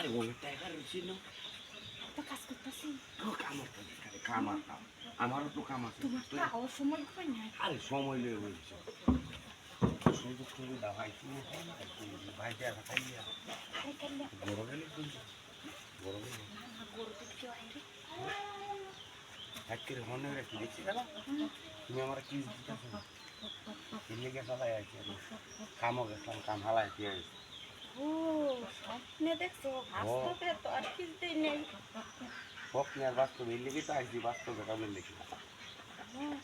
আরে অনেক টাকা রয়েছে না তো কাজ করতেছি। তো কামার খালি কামার কাম। আমারও তো কাম আছে তোমার তো আওয়ার সময় হয় না। আরে সময় সুযোগ ভাই তুমি ভাই বড় গেলে বড় গেলে আজকের রাখি দেখছি দাদা তুমি আমার কি দিতেছো গেছে আছে কামও গেছিলাম কাম হালাই দিয়ে ও স্বপ্নে দেখছ বাস্তবে তো আর কিছুই নেই স্বপ্নে আর বাস্তবে এলে গেছে আসছি বাস্তবে কামে দেখি হুম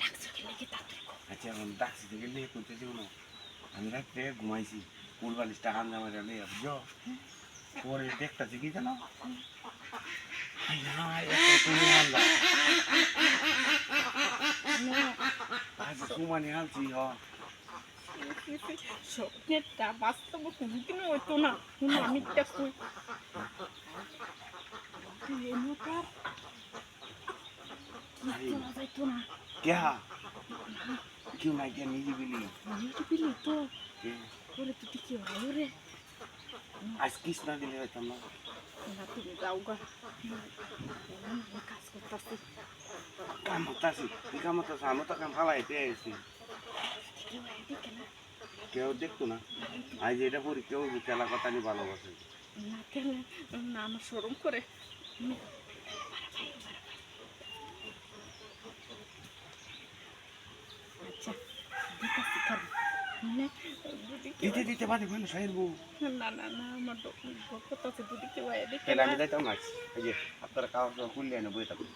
ডাকছো কি লাগে তাড়াতাড়ি কর। আচ্ছা এখন ডাকছি থেকে লে করতেছি না আমি রাত্রে ঘুমাইছি কুলবালিশটা হাম জামা লে বুঝছ পরে দেখতেছি কি জানো স্বপ্নেরটা বাস্তবে কোনোদিনও হতো না শুনো আমি দেখো এমনটার কি করা যাইতো না কেহা কেউ নাই কে নিজে বিলি নিজে দিলি তো? বলে তুই কি ভালো রে আজ কিস না দিলে হইতাম না তুমি যাও গা কাজ করতেছি কাম হতাছি কি কাম হতাছে আমি তো কাম হালাই পেয়ে গেছি কেউ দেখতো না আজ এটা না আমার সরম করে আচ্ছা দিতে দিতে বাদে বলল সাহের বউ। না না না আমার বকত আছে কেউ আয় দেখে তাহলে না। আমি যাইতাম না এই যে আপনারা দাওয়া করলে না বই থাকুন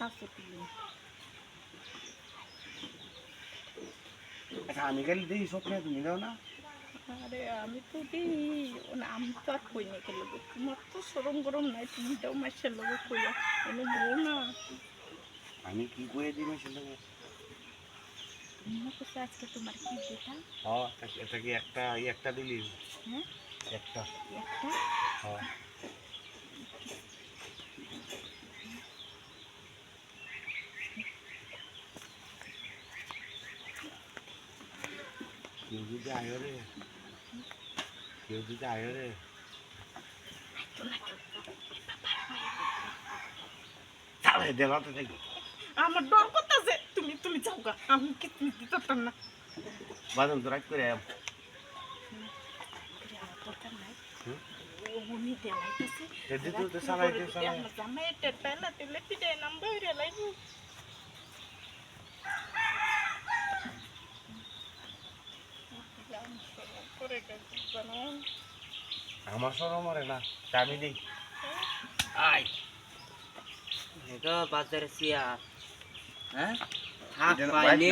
কাজ করতে আচ্ছা আমি গেলে দিই স্বপ্নে তুমি দাও না। আরে আমি তো দিই না আমি তো আর কই না কেন তোমার তো সরম গরম নাই তুমি দাও মাসের লোক কইয়া। এনে বউ না। আমি কি করে দিই মেশিন দেবো আজকে তোমার কি যেটা? হ্যাঁ এটা কি একটা এই একটা দিলি? হ্যাঁ? একটা। একটা? হ্যাঁ কেউ যদি আয় রে। কেউ যদি আয় রে। তো না কেউ দেখি আমার ডর করতেছে। তুমি তুমি যাও গা আমি কি তুমি দিতে পারতাম না। বাদন তো করে আয়। করে আমার দরকার নাই উনি দেলাইতেছে এদি তো তো সালাই আমার জামাই টের পায় না তেলে লাইবো। আমার আমি দিই। এটা বাজারে সিয়া হ্যাঁ হাত এটা পাইলে